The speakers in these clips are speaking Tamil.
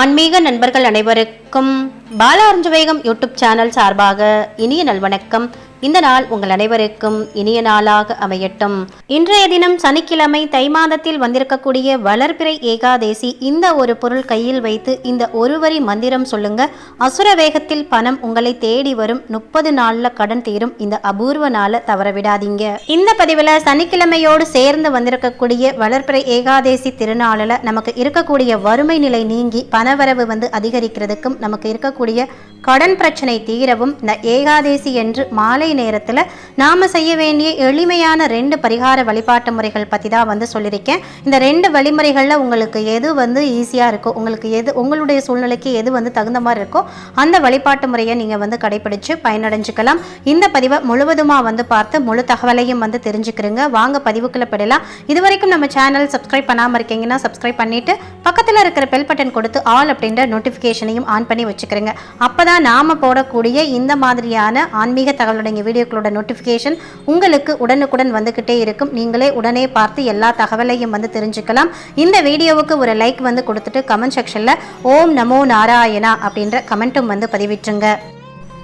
ஆன்மீக நண்பர்கள் அனைவருக்கும் பால அருஞ்சவேகம் யூடியூப் சேனல் சார்பாக இனிய நல்வணக்கம். இந்த நாள் உங்கள் அனைவருக்கும் இனிய நாளாக அமையட்டும். இன்றைய தினம் சனிக்கிழமை தை மாதத்தில் வந்திருக்கக்கூடிய வளர்பிறை ஏகாதேசி இந்த ஒரு பொருள் கையில் வைத்து இந்த ஒரு வரி மந்திரம் சொல்லுங்க. அசுர வேகத்தில் பணம் உங்களை தேடி வரும் முப்பது நாள்ல கடன் தீரும். இந்த அபூர்வ நாளை தவற விடாதீங்க. இந்த பதிவில் சனிக்கிழமையோடு சேர்ந்து வந்திருக்கக்கூடிய வளர்பிறை ஏகாதேசி திருநாளில் நமக்கு இருக்கக்கூடிய வறுமை நிலை நீங்கி பணவரவு வந்து அதிகரிக்கிறதுக்கும் நமக்கு இருக்கக்கூடிய கடன் பிரச்சனை தீரவும் இந்த ஏகாதேசி என்று மாலை நேரத்தில் நாம் செய்ய வேண்டிய எளிமையான ரெண்டு பரிகார வழிபாட்டு முறைகள் பற்றி தான் வந்து சொல்லியிருக்கேன். இந்த ரெண்டு வழிமுறைகளில் உங்களுக்கு எது வந்து ஈஸியாக இருக்கோ உங்களுக்கு எது உங்களுடைய சூழ்நிலைக்கு எது வந்து தகுந்த மாதிரி இருக்கோ அந்த வழிபாட்டு முறையை நீங்கள் வந்து கடைபிடிச்சு பயனடைஞ்சுக்கலாம். இந்த பதிவை முழுவதுமாக வந்து பார்த்து முழு தகவலையும் வந்து தெரிஞ்சுக்கிறீங்க. வாங்க பதிவுக்குள்ள பெறலாம் இது வரைக்கும் நம்ம சேனல் சப்ஸ்கிரைப் பண்ணாமல் இருக்கீங்கன்னா சப்ஸ்கிரைப் பண்ணிவிட்டு பக்கத்தில் இருக்கிற பெல் பட்டன் கொடுத்து ஆல் அப்படின்ற நோட்டிஃபிகேஷனையும் ஆன் பண்ணி வச்சுக்கிறேங்க. அப்போ தான் நாம் போடக்கூடிய இந்த மாதிரியான ஆன்மீக தகவலுடைய வீடியோக்களோட நோட்டிஃபிகேஷன் உங்களுக்கு உடனுக்குடன் வந்துக்கிட்டே இருக்கும். நீங்களே உடனே பார்த்து எல்லா தகவலையும் வந்து தெரிஞ்சுக்கலாம். இந்த வீடியோவுக்கு ஒரு லைக் வந்து கொடுத்துட்டு கமெண்ட் செக்ஷனில் ஓம் நமோ நாராயணா அப்படின்ற கமெண்ட்டும் வந்து பதிவிட்டுருங்க.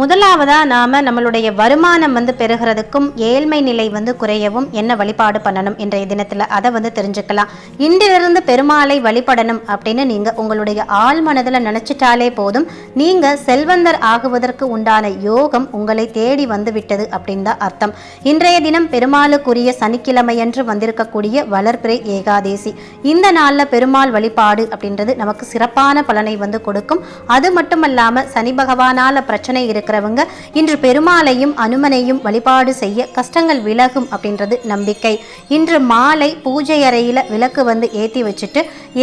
முதலாவதா நாம நம்மளுடைய வருமானம் வந்து பெறுகிறதுக்கும் ஏழ்மை நிலை வந்து குறையவும் என்ன வழிபாடு பண்ணணும் இன்றைய தினத்தில் அதை வந்து தெரிஞ்சுக்கலாம். இன்றிலிருந்து பெருமாளை வழிபடணும் அப்படின்னு நீங்கள் உங்களுடைய ஆள் மனதில் நினச்சிட்டாலே போதும். நீங்கள் செல்வந்தர் ஆகுவதற்கு உண்டான யோகம் உங்களை தேடி வந்து விட்டது அப்படின்னு தான் அர்த்தம். இன்றைய தினம் பெருமாளுக்குரிய சனிக்கிழமையன்று வந்திருக்கக்கூடிய வளர்பிறை ஏகாதேசி. இந்த நாளில் பெருமாள் வழிபாடு அப்படின்றது நமக்கு சிறப்பான பலனை வந்து கொடுக்கும். அது மட்டுமல்லாமல் சனி பகவானால் பிரச்சனை இருக்கு இருக்கிறவங்க இன்று பெருமாளையும் அனுமனையும் வழிபாடு செய்ய கஷ்டங்கள் விலகும் அப்படின்றது நம்பிக்கை. இன்று மாலை பூஜை அறையில விளக்கு வந்து ஏற்றி வச்சுட்டு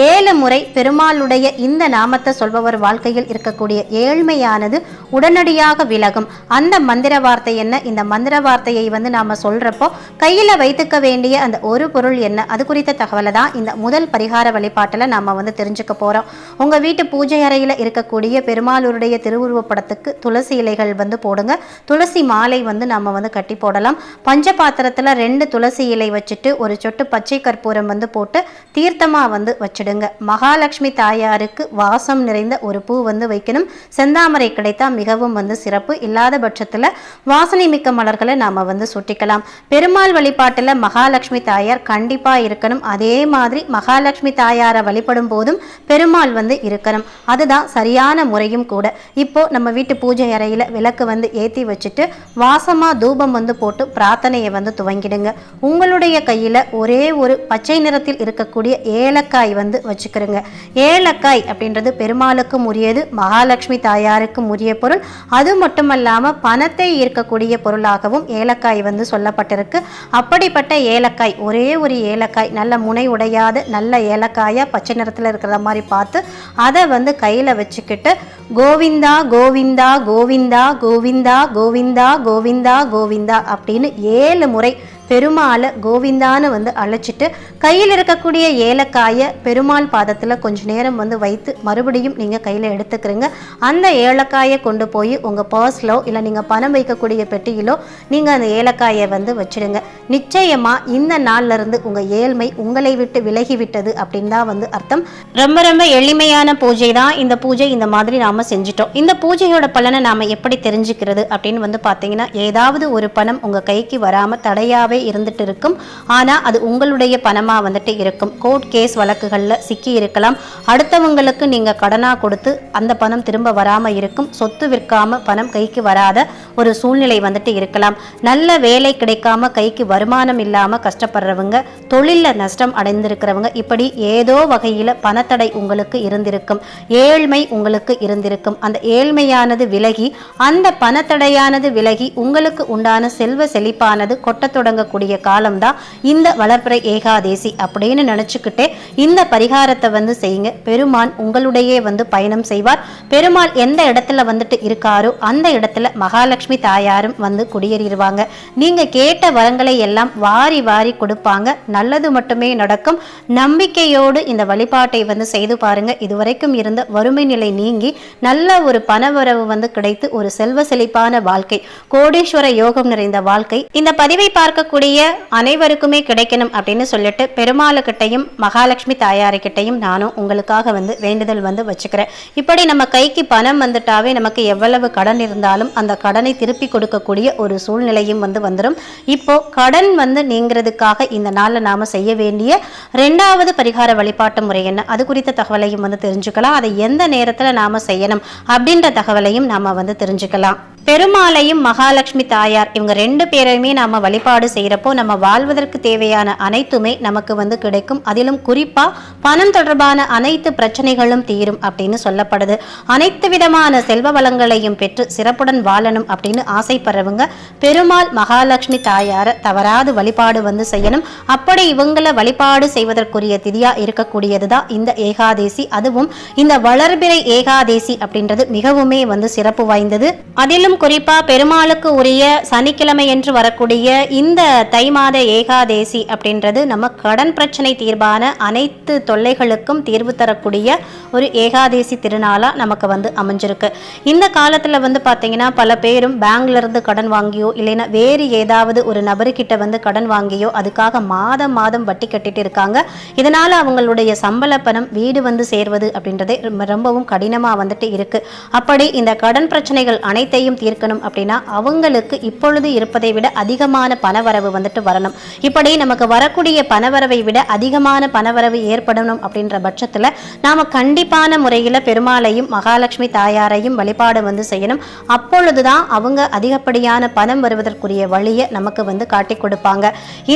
ஏழு முறை பெருமாளுடைய இந்த நாமத்தை சொல்பவர் வாழ்க்கையில் இருக்கக்கூடிய ஏழ்மையானது உடனடியாக விலகும். அந்த மந்திர வார்த்தை என்ன? இந்த மந்திர வார்த்தையை வந்து நாம சொல்றப்போ கையில வைத்துக்க வேண்டிய அந்த ஒரு பொருள் என்ன? அது குறித்த தகவலை தான் இந்த முதல் பரிகார வழிபாட்டில் நாம வந்து தெரிஞ்சுக்க போறோம். உங்க வீட்டு பூஜை அறையில இருக்கக்கூடிய பெருமாளுடைய திருவுருவப்படத்துக்கு துளசி இலை இலைகள் வந்து போடுங்க. துளசி மாலை வந்து நம்ம வந்து கட்டி போடலாம். பஞ்ச பாத்திரத்தில் ரெண்டு துளசி இலை வச்சுட்டு ஒரு சொட்டு பச்சை கற்பூரம் வந்து போட்டு தீர்த்தமாக வந்து வச்சிடுங்க. மகாலட்சுமி தாயாருக்கு வாசம் நிறைந்த ஒரு பூ வந்து வைக்கணும். செந்தாமரை கிடைத்தா மிகவும் வந்து சிறப்பு. இல்லாத பட்சத்தில் வாசனை மிக்க மலர்களை நாம வந்து சுட்டிக்கலாம். பெருமாள் வழிபாட்டில் மகாலட்சுமி தாயார் கண்டிப்பா இருக்கணும். அதே மாதிரி மகாலட்சுமி தாயாரை வழிபடும் போதும் பெருமாள் வந்து இருக்கணும். அதுதான் சரியான முறையும் கூட. இப்போ நம்ம வீட்டு பூஜை அறையில் விளக்கு வந்து ஏற்றி வச்சுட்டு வாசமாக தூபம் வந்து போட்டு பிரார்த்தனையை வந்து துவங்கிடுங்க. உங்களுடைய கையில் ஒரே ஒரு பச்சை நிறத்தில் இருக்கக்கூடிய ஏலக்காய் வந்து வச்சுக்கிறோங்க. ஏலக்காய் அப்படின்றது பெருமாளுக்கும் உரியது மகாலட்சுமி தாயாருக்கும் உரிய பொருள். அது மட்டுமல்லாமல் பணத்தை ஈர்க்கக்கூடிய பொருளாகவும் ஏலக்காய் வந்து சொல்லப்பட்டிருக்கு. அப்படிப்பட்ட ஏலக்காய் ஒரே ஒரு ஏலக்காய் நல்ல முனை உடையாத நல்ல ஏலக்காயா பச்சை நிறத்தில் இருக்கிற மாதிரி பார்த்து அதை வந்து கையில் வச்சுக்கிட்டு கோவிந்தா கோவிந்தா கோவிந்தா கோவிந்தா கோவிந்தா கோவிந்தா கோவிந்தா அப்படின்னு ஏழு முறை பெருமாளை கோவிந்தான்னு வந்து அழைச்சிட்டு கையில் இருக்கக்கூடிய ஏலக்காயை பெருமாள் பாதத்தில் கொஞ்ச நேரம் வந்து வைத்து மறுபடியும் நீங்கள் கையில் எடுத்துக்கிறீங்க. அந்த ஏலக்காயை கொண்டு போய் உங்கள் பர்ஸ்லோ இல்லை நீங்கள் பணம் வைக்கக்கூடிய பெட்டியிலோ நீங்கள் அந்த ஏலக்காயை வந்து வச்சிடுங்க. நிச்சயமாக இந்த நாள்லேருந்து உங்கள் ஏழ்மை உங்களை விட்டு விலகி விட்டது அப்படின்னு தான் வந்து அர்த்தம். ரொம்ப ரொம்ப எளிமையான பூஜை தான் இந்த பூஜை. இந்த மாதிரி நாம் செஞ்சிட்டோம். இந்த பூஜையோட பலனை நாம் எப்படி தெரிஞ்சுக்கிறது அப்படின்னு வந்து பார்த்தீங்கன்னா ஏதாவது ஒரு பணம் உங்கள் கைக்கு வராமல் தடையாகவே இருந்துட்டு இருக்கும் ஆனால் அது உங்களுடைய பணமாக வந்துட்டு இருக்கும். கோர்ட் கேஸ் வழக்குகளில் சிக்கி இருக்கலாம். அடுத்தவங்களுக்கு நீங்கள் கடனாக கொடுத்து அந்த பணம் திரும்ப வராமல் இருக்கும். சொத்து விற்காமல் பணம் கைக்கு வராத ஒரு சூழ்நிலை வந்துட்டு இருக்கலாம். நல்ல வேலை கிடைக்காம கைக்கு வருமானம் இல்லாமல் கஷ்டப்படுறவங்க தொழிலில் நஷ்டம் அடைந்திருக்கிறவங்க இப்படி ஏதோ வகையில் பணத்தடை உங்களுக்கு இருந்திருக்கும். ஏழ்மை உங்களுக்கு இருந்திருக்கும். அந்த ஏழ்மையானது விலகி அந்த பணத்தடையானது விலகி உங்களுக்கு உண்டான செல்வ செழிப்பானது கொட்டத் தொடங்க தொடங்கக்கூடிய காலம்தான் இந்த வளர்ப்பிறை ஏகாதேசி அப்படின்னு நினச்சிக்கிட்டே இந்த பரிகாரத்தை வந்து செய்யுங்க. பெருமான் உங்களுடைய வந்து பயணம் செய்வார். பெருமாள் எந்த இடத்துல வந்துட்டு இருக்காரோ அந்த இடத்துல மகாலட்சுமி தாயாரும் வந்து குடியேறிடுவாங்க. நீங்கள் கேட்ட வரங்களை எல்லாம் வாரி வாரி கொடுப்பாங்க. நல்லது மட்டுமே நடக்கும். நம்பிக்கையோடு இந்த வழிபாட்டை வந்து செய்து பாருங்க. இதுவரைக்கும் இருந்த வறுமை நிலை நீங்கி நல்ல ஒரு பணவரவு வந்து கிடைத்து ஒரு செல்வ செழிப்பான வாழ்க்கை கோடீஸ்வர யோகம் நிறைந்த வாழ்க்கை. இந்த பதிவை பார்க்கக்கூடிய அனைவருக்குமே கிடைக்கணும் அப்படின்னு சொல்லிட்டு பெருமாளுக்கிட்டையும் மகாலட்சுமி தாயாருக்கிட்டையும் நானும் உங்களுக்காக வந்து வேண்டுதல் வந்து வச்சுக்கிறேன். இப்படி நம்ம கைக்கு பணம் வந்துட்டாவே நமக்கு எவ்வளவு கடன் இருந்தாலும் அந்த கடனை திருப்பி கொடுக்கக்கூடிய ஒரு சூழ்நிலையும் வந்து வந்துடும் இப்போ கடன் வந்து நீங்கிறதுக்காக இந்த நாளில் நாம் செய்ய வேண்டிய ரெண்டாவது பரிகார வழிபாட்டு முறை என்ன? அது குறித்த தகவலையும் வந்து தெரிஞ்சுக்கலாம். அதை எந்த நேரத்தில் நாம் செய்யணும் அப்படின்ற தகவலையும் நாம் வந்து தெரிஞ்சுக்கலாம். பெருமாளையும் மகாலட்சுமி தாயார் இவங்க ரெண்டு பேரையுமே நாம வழிபாடு செய்யறப்போ நம்ம வாழ்வதற்கு தேவையான அனைத்துமே நமக்கு வந்து கிடைக்கும். அதிலும் குறிப்பா பணம் தொடர்பான அனைத்து பிரச்சனைகளும் தீரும் அப்படின்னு சொல்லப்படுது. அனைத்து விதமான செல்வ வளங்களையும் பெற்று சிறப்புடன் வாழணும் அப்படின்னு ஆசைப்படுறவங்க பெருமாள் மகாலட்சுமி தாயாரை தவறாது வழிபாடு வந்து செய்யணும். அப்படி இவங்களை வழிபாடு செய்வதற்குரிய திதியா இருக்கக்கூடியதுதான் இந்த ஏகாதேசி. அதுவும் இந்த வளர்பிறை ஏகாதேசி அப்படின்றது மிகவுமே வந்து சிறப்பு வாய்ந்தது. அதிலும் குறிப்பா பெருமாளுக்கு உரிய சனிக்கிழமை என்று வரக்கூடிய இந்த தை மாத ஏகாதேசி அப்படின்றது நம்ம கடன் பிரச்சனை தீர்வான அனைத்து தொல்லைகளுக்கும் தீர்வு தரக்கூடிய ஒரு ஏகாதேசி திருநாளாக நமக்கு வந்து அமைஞ்சிருக்கு. இந்த காலத்தில் வந்து பார்த்தீங்கன்னா பல பேரும் பேங்க்ல இருந்து கடன் வாங்கியோ இல்லைன்னா வேறு ஏதாவது ஒரு நபருக்கிட்ட வந்து கடன் வாங்கியோ அதுக்காக மாதம் மாதம் வட்டி கட்டிட்டு இருக்காங்க. இதனால அவங்களுடைய சம்பள பணம் வீடு வந்து சேர்வது அப்படின்றதே ரொம்பவும் கடினமாக வந்துட்டு இருக்கு. அப்படி இந்த கடன் பிரச்சனைகள் அனைத்தையும் தீர்க்கணும் அப்படின்னா அவங்களுக்கு இப்பொழுது இருப்பதை விட அதிகமான பணவரவு வந்துட்டு வரணும். இப்படி நமக்கு வரக்கூடிய பணவரவை விட அதிகமான பணவரவு ஏற்படணும் அப்படின்ற பட்சத்தில் நாம் கண்டிப்பான முறையில் பெருமாளையும் மகாலட்சுமி தாயாரையும் வழிபாடு வந்து செய்யணும். அப்பொழுதுதான் அவங்க அதிகப்படியான பணம் வருவதற்குரிய வழியை நமக்கு வந்து காட்டி கொடுப்பாங்க.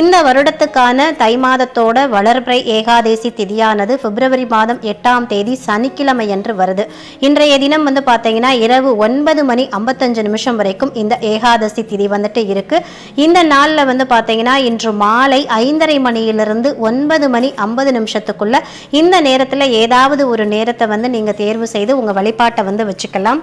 இந்த வருடத்துக்கான தை மாதத்தோட வளர்பிறை ஏகாதேசி திதியானது பிப்ரவரி மாதம் எட்டாம் தேதி சனிக்கிழமை அன்று வருது. இன்றைய தினம் வந்து பார்த்தீங்கன்னா இரவு ஒன்பது மணி ஐம்பத்தஞ்சு நிமிஷம் வரைக்கும் இந்த ஏகாதசி திதி வந்துட்டு இருக்கு. இந்த நாளில் வந்து பார்த்தீங்கன்னா இன்று மாலை ஐந்தரை மணியிலிருந்து ஒன்பது மணி ஐம்பது நிமிஷத்துக்குள்ள இந்த நேரத்தில் ஏதாவது ஒரு நேரத்தை வந்து நீங்கள் தேர்வு செய்து உங்கள் வழிபாட்டை வந்து வச்சுக்கலாம்.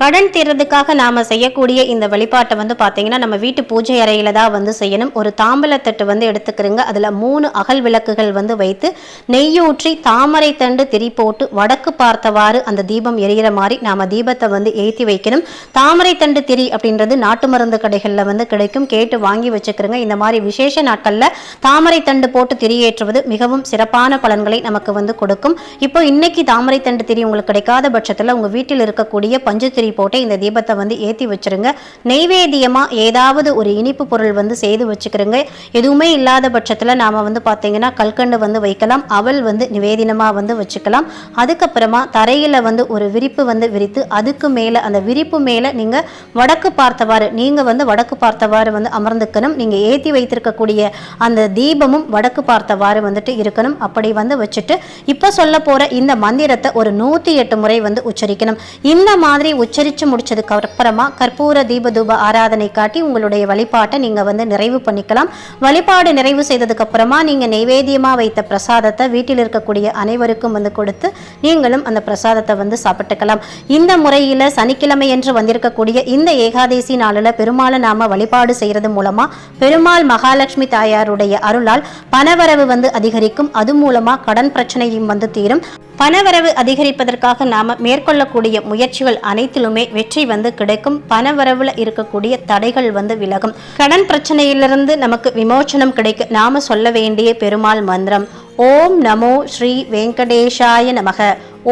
கடன் தீர்றதுக்காக நாம செய்யக்கூடிய இந்த வழிபாட்டை வந்து பார்த்தீங்கன்னா நம்ம வீட்டு பூஜை அறையில தான் வந்து செய்யணும். ஒரு தாம்பலத்தட்டு வந்து எடுத்துக்கிறோங்க. அதுல மூணு அகல் விளக்குகள் வந்து வைத்து நெய்யூற்றி தாமரை தண்டு திரி போட்டு வடக்கு பார்த்தவாறு அந்த தீபம் எரியிற மாதிரி நாம தீபத்தை வந்து ஏற்றி வைக்கணும். தாமரை தண்டு திரி அப்படின்றது நாட்டு மருந்து கடைகளில் வந்து கிடைக்கும். கேட்டு வாங்கி வச்சுக்கிறோங்க. இந்த மாதிரி விசேஷ நாட்கள்ல தாமரை தண்டு போட்டு திரி ஏற்றுவது மிகவும் சிறப்பான பலன்களை நமக்கு வந்து கொடுக்கும். இப்போ இன்னைக்கு தாமரை தண்டு திரி உங்களுக்கு கிடைக்காத பட்சத்தில் உங்க வீட்டில் இருக்கக்கூடிய பஞ்சு திரி போட்டு இந்த தீபத்தை வந்து ஏற்றி வச்சுருங்க. நெய்வேத்தியமாக ஏதாவது ஒரு இனிப்பு பொருள் வந்து செய்து வச்சுக்கிறோங்க. எதுவுமே இல்லாத பட்சத்தில் நாம் வந்து பார்த்தீங்கன்னா கல்கண்டு வந்து வைக்கலாம். அவள் வந்து நிவேதினமாக வந்து வச்சுக்கலாம். அதுக்கப்புறமா தரையில் வந்து ஒரு விரிப்பு வந்து விரித்து அதுக்கு மேலே அந்த விரிப்பு மேலே நீங்கள் வடக்கு பார்த்தவாறு நீங்கள் வந்து வடக்கு பார்த்தவாறு வந்து அமர்ந்துக்கணும். நீங்கள் ஏற்றி வைத்திருக்கக்கூடிய அந்த தீபமும் வடக்கு பார்த்தவாறு வந்துட்டு இருக்கணும். அப்படி வந்து வச்சுட்டு இப்போ சொல்ல போகிற இந்த மந்திரத்தை ஒரு நூற்றி எட்டு முறை வந்து உச்சரிக்கணும். இந்த மாதிரி உச்சரிச்சு முடிச்சதுக்கு அப்புறமா கற்பூர தீபதூப ஆராதனை காட்டி உங்களுடைய வழிபாட்டை நீங்க வந்து நிறைவு பண்ணிக்கலாம். வழிபாடு நிறைவு செய்ததுக்கு அப்புறமா நீங்க நைவேத்தியமாக வைத்த பிரசாதத்தை வீட்டில் இருக்கக்கூடிய அனைவருக்கும் வந்து கொடுத்து நீங்களும் அந்த பிரசாதத்தை வந்து சாப்பிட்டுக்கலாம். இந்த முறையில சனிக்கிழமை என்று வந்திருக்கக்கூடிய இந்த ஏகாதேசி நாளில் பெருமாளை நாம வழிபாடு செய்யறது மூலமா பெருமாள் மகாலட்சுமி தாயாருடைய அருளால் பணவரவு வந்து அதிகரிக்கும். அது மூலமா கடன் பிரச்சனையும் வந்து தீரும். பணவரவு அதிகரிப்பதற்காக நாம மேற்கொள்ளக்கூடிய முயற்சிகள் அனைத்திலுமே வெற்றி வந்து கிடைக்கும். பணவரவுல இருக்கக்கூடிய தடைகள் வந்து விலகும். கடன் பிரச்சனையிலிருந்து நமக்கு விமோச்சனம் கிடைக்க நாம சொல்ல வேண்டிய பெருமாள் மந்திரம் ஓம் நமோ ஸ்ரீ வெங்கடேஷாய நமக.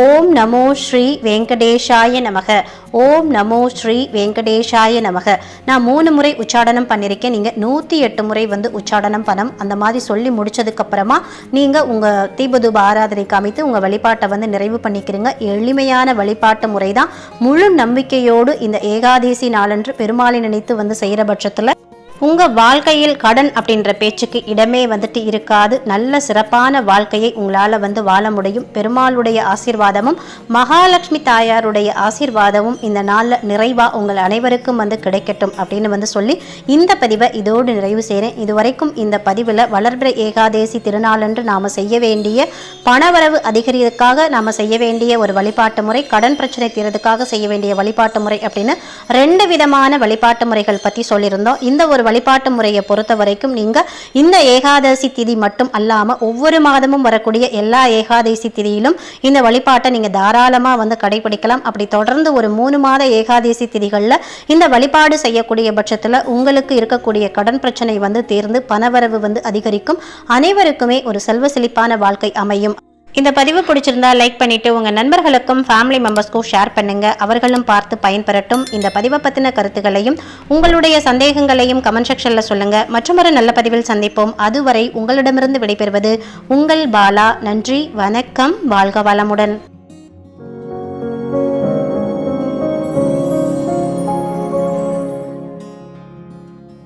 ஓம் நமோ ஸ்ரீ வெங்கடேஷாய நமக. ஓம் நமோ ஸ்ரீ வெங்கடேஷாய நமக. நான் மூணு முறை உச்சாடனம் பண்ணியிருக்கேன் நீங்கள் நூற்றி எட்டு முறை வந்து உச்சாடனம் பண்ணம் அந்த மாதிரி சொல்லி முடிச்சதுக்கப்புறமா நீங்கள் உங்கள் தீபதூப ஆராதனைக்கு காமித்து உங்கள் வழிபாட்டை வந்து நிறைவு பண்ணிக்கிறீங்க. எளிமையான வழிபாட்டு முறை தான் முழு நம்பிக்கையோடு இந்த ஏகாதேசி நாளன்று பெருமாளை நினைத்து வந்து செய்கிற பட்சத்தில் உங்கள் வாழ்க்கையில் கடன் அப்படின்ற பேச்சுக்கு இடமே வந்துட்டு இருக்காது. நல்ல சிறப்பான வாழ்க்கையை உங்களால் வந்து வாழ முடியும். பெருமாளுடைய ஆசீர்வாதமும் மகாலட்சுமி தாயாருடைய ஆசீர்வாதமும் இந்த நாளில் நிறைவாக உங்கள் அனைவருக்கும் வந்து கிடைக்கட்டும் அப்படின்னு வந்து சொல்லி இந்த பதிவை இதோடு நிறைவு செய்கிறேன் இதுவரைக்கும் இந்த பதிவில் வளர்பிற ஏகாதேசி திருநாளன்று நாம் செய்ய வேண்டிய பணவரவு அதிகரிக்கிறதுக்காக நாம் செய்ய வேண்டிய ஒரு வழிபாட்டு முறை கடன் பிரச்சனை தீர்றதுக்காக செய்ய வேண்டிய வழிபாட்டு முறை அப்படின்னு ரெண்டு விதமான வழிபாட்டு முறைகள் பற்றி சொல்லியிருந்தோம். இந்த ஒரு வழிபாட்டு முறையை பொறுத்த வரைக்கும் நீங்கள் இந்த ஏகாதசி திதி மட்டும் அல்லாமல் ஒவ்வொரு மாதமும் வரக்கூடிய எல்லா ஏகாதசி திதியிலும் இந்த வழிபாட்டை நீங்கள் தாராளமாக வந்து கடைபிடிக்கலாம். அப்படி தொடர்ந்து ஒரு மூணு மாத ஏகாதசி திதிகளில் இந்த வழிபாடு செய்யக்கூடிய பட்சத்தில் உங்களுக்கு இருக்கக்கூடிய கடன் பிரச்சனை வந்து தீர்ந்து பணவரவு வந்து அதிகரிக்கும். அனைவருக்குமே ஒரு செல்வ செழிப்பான வாழ்க்கை அமையும். இந்த பதிவு பிடிச்சிருந்தா லைக் பண்ணிட்டு உங்க நண்பர்களுக்கும் ஃபேமிலி மெம்பர்ஸ்க்கும் ஷேர் பண்ணுங்க. அவர்களும் பார்த்து பயன்பெறட்டும். இந்த பதிவை பத்தின கருத்துக்களையும் உங்களுடைய சந்தேகங்களையும் கமெண்ட் செக்ஷன்ல சொல்லுங்க. மற்றொரு நல்ல பதிவில் சந்திப்போம். அதுவரை உங்களிடமிருந்து விடைபெறுவது உங்கள் பாலா. நன்றி வணக்கம். வாழ்க வளமுடன்.